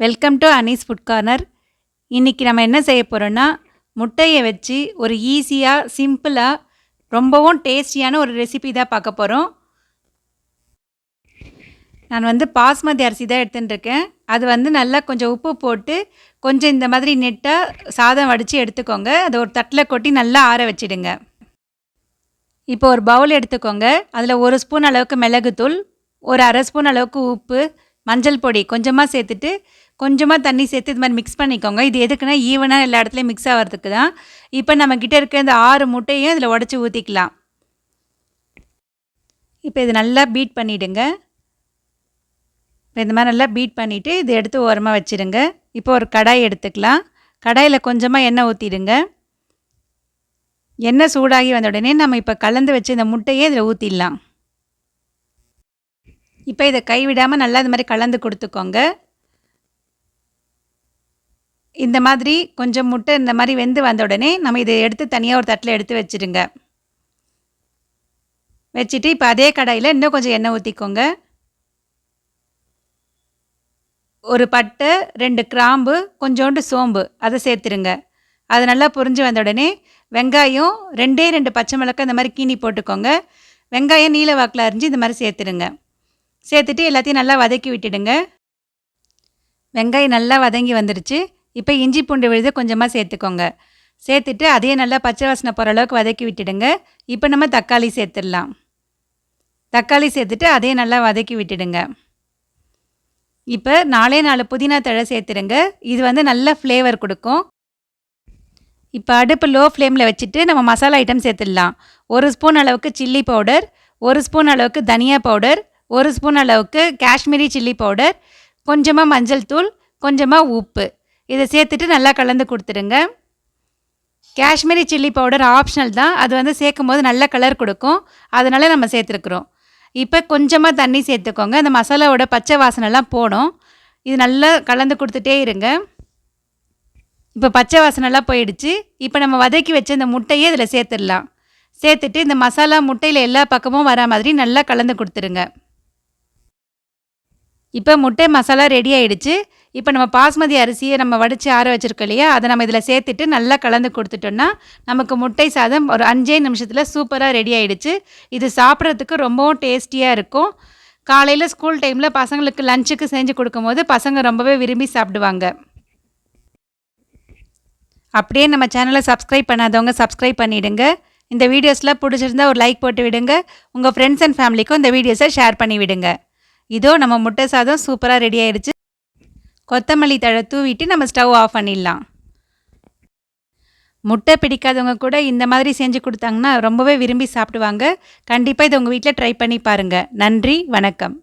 Welcome to Anees food corner இன்றைக்கி நம்ம என்ன செய்ய போகிறோன்னா முட்டையை வச்சு ஒரு ஈஸியாக சிம்பிளாக ரொம்பவும் டேஸ்டியான ஒரு ரெசிபி தான் பார்க்க போகிறோம் நான் வந்து பாஸ்மதி அரிசி தான் எடுத்துன்னு இருக்கேன். அது வந்து நல்லா கொஞ்சம் உப்பு போட்டு கொஞ்சம் இந்த மாதிரி நெட்டாக சாதம் வடித்து எடுத்துக்கோங்க. அதை ஒரு தட்டில் கொட்டி நல்லா ஆற வச்சிடுங்க. இப்போ ஒரு பவுல் எடுத்துக்கோங்க. அதில் ஒரு ஸ்பூன் அளவுக்கு மிளகுத்தூள் ஒரு அரை ஸ்பூன் அளவுக்கு உப்பு மஞ்சள் பொடி கொஞ்சமாக சேர்த்துட்டு கொஞ்சமாக தண்ணி சேர்த்து இது மாதிரி மிக்ஸ் பண்ணிக்கோங்க. இது எதுக்குன்னா ஈவனாக எல்லா இடத்துலையும் மிக்ஸ் ஆகிறதுக்கு தான். இப்போ நம்மக்கிட்ட இருக்க இந்த ஆறு முட்டையும் இதில் உடச்சி ஊற்றிக்கலாம் இப்போ இது நல்லா பீட் பண்ணிவிடுங்க இப்போ இந்த மாதிரி நல்லா பீட் பண்ணிவிட்டு இது எடுத்து ஓரமாக வச்சுருங்க. இப்போ ஒரு கடாய் எடுத்துக்கலாம். கடாயில் கொஞ்சமாக எண்ணெய் ஊற்றிடுங்க எண்ணெய் சூடாகி வந்த உடனே நம்ம இப்போ கலந்து வச்சு இந்த முட்டையே இதில் ஊற்றிடலாம் இப்போ இதை கைவிடாமல் நல்லா இது மாதிரி கலந்து கொடுத்துக்கோங்க. இந்த மாதிரி கொஞ்சம் முட்டை இந்த மாதிரி வெந்து வந்த உடனே நம்ம இதை எடுத்து தனியாக ஒரு தட்டில் எடுத்து வச்சுடுங்க வச்சுட்டு இப்போ அதே கடாயில் இன்னும் கொஞ்சம் எண்ணெய் ஊற்றிக்கோங்க ஒரு பட்டை ரெண்டு கிராம்பு கொஞ்சோண்டு சோம்பு அதை சேர்த்துருங்க. அது நல்லா புரிஞ்சு வந்த உடனே வெங்காயம் ரெண்டே ரெண்டு பச்சை மிளகாய் இந்த மாதிரி கீனி போட்டுக்கோங்க. வெங்காயம் நீல வாக்கில் அரிஞ்சு இந்த மாதிரி சேர்த்துருங்க. சேர்த்துட்டு எல்லாத்தையும் நல்லா வதக்கி விட்டுடுங்க. வெங்காயம் நல்லா வதங்கி வந்துடுச்சு. இப்போ இஞ்சி பூண்டு விழுது கொஞ்சமாக சேர்த்துக்கோங்க. சேர்த்துட்டு அதையே நல்லா பச்சை வாசனை போகிற அளவுக்கு வதக்கி விட்டுடுங்க. இப்போ நம்ம தக்காளி சேர்த்துடலாம். தக்காளி சேர்த்துட்டு அதையும் நல்லா வதக்கி விட்டுடுங்க. இப்போ நாலே நாலு புதினா தழை சேர்த்துடுங்க. இது வந்து நல்ல ஃப்ளேவர் கொடுக்கும். இப்போ அடுப்பு லோ ஃப்ளேமில் வச்சுட்டு நம்ம மசாலா ஐட்டம் சேர்த்துடலாம். ஒரு ஸ்பூன் அளவுக்கு சில்லி பவுடர் ஒரு ஸ்பூன் அளவுக்கு தனியா பவுடர் ஒரு ஸ்பூன் அளவுக்கு காஷ்மீரி சில்லி பவுடர் கொஞ்சமாக மஞ்சள் தூள் கொஞ்சமாக உப்பு. இதை சேர்த்துட்டு நல்லா கலந்து கொடுத்துடுங்க. காஷ்மீரி சில்லி பவுடர் ஆப்ஷனல் தான். அது வந்து சேர்க்கும் போது நல்ல கலர் கொடுக்கும். அதனால் நம்ம சேர்த்துருக்குறோம். இப்போ கொஞ்சமாக தண்ணி சேர்த்துக்கோங்க. அந்த மசாலாவோட பச்சை வாசனைலாம் போடும். இது நல்லா கலந்து கொடுத்துட்டே இருங்க. இப்போ பச்சை வாசனைலாம் போயிடுச்சு. இப்போ நம்ம வதக்கி வச்ச இந்த முட்டையே இதில் சேர்த்துடலாம். சேர்த்துட்டு இந்த மசாலா முட்டையில் எல்லா பக்கமும் வரா மாதிரி நல்லா கலந்து கொடுத்துருங்க இப்போ முட்டை மசாலா ரெடி ஆகிடுச்சு இப்போ நம்ம பாஸ்மதி அரிசியை நம்ம வடித்து ஆற வச்சுருக்கோம் இல்லையா? அதை நம்ம இதில் சேர்த்துட்டு நல்லா கலந்து கொடுத்துட்டோன்னா நமக்கு முட்டை சாதம் ஒரு அஞ்சே நிமிஷத்தில் சூப்பராக ரெடி ஆகிடுச்சு இது சாப்பிட்றதுக்கு ரொம்பவும் டேஸ்டியாக இருக்கும். காலையில் ஸ்கூல் டைமில் பசங்களுக்கு லஞ்சுக்கு செஞ்சு கொடுக்கும்போது பசங்க ரொம்பவே விரும்பி சாப்பிடுவாங்க. அப்படியே நம்ம சேனலை சப்ஸ்கிரைப் பண்ணாதவங்க சப்ஸ்கிரைப் பண்ணிவிடுங்க இந்த வீடியோஸ்லாம் பிடிச்சிருந்தா ஒரு லைக் போட்டு விடுங்க. உங்கள் ஃப்ரெண்ட்ஸ் அண்ட் ஃபேமிலிக்கும் இந்த வீடியோஸை ஷேர் பண்ணி விடுங்க இதோ நம்ம முட்டை சாதம் சூப்பராக ரெடி ஆயிடுச்சு. கொத்தமல்லி தழை தூவிட்டு நம்ம ஸ்டவ் ஆஃப் பண்ணிடலாம். முட்டை பிடிக்காதவங்க கூட இந்த மாதிரி செஞ்சு கொடுத்தாங்கன்னா ரொம்பவே விரும்பி சாப்பிடுவாங்க. கண்டிப்பாக இதை உங்கள் வீட்டில் ட்ரை பண்ணி பாருங்கள் நன்றி வணக்கம்.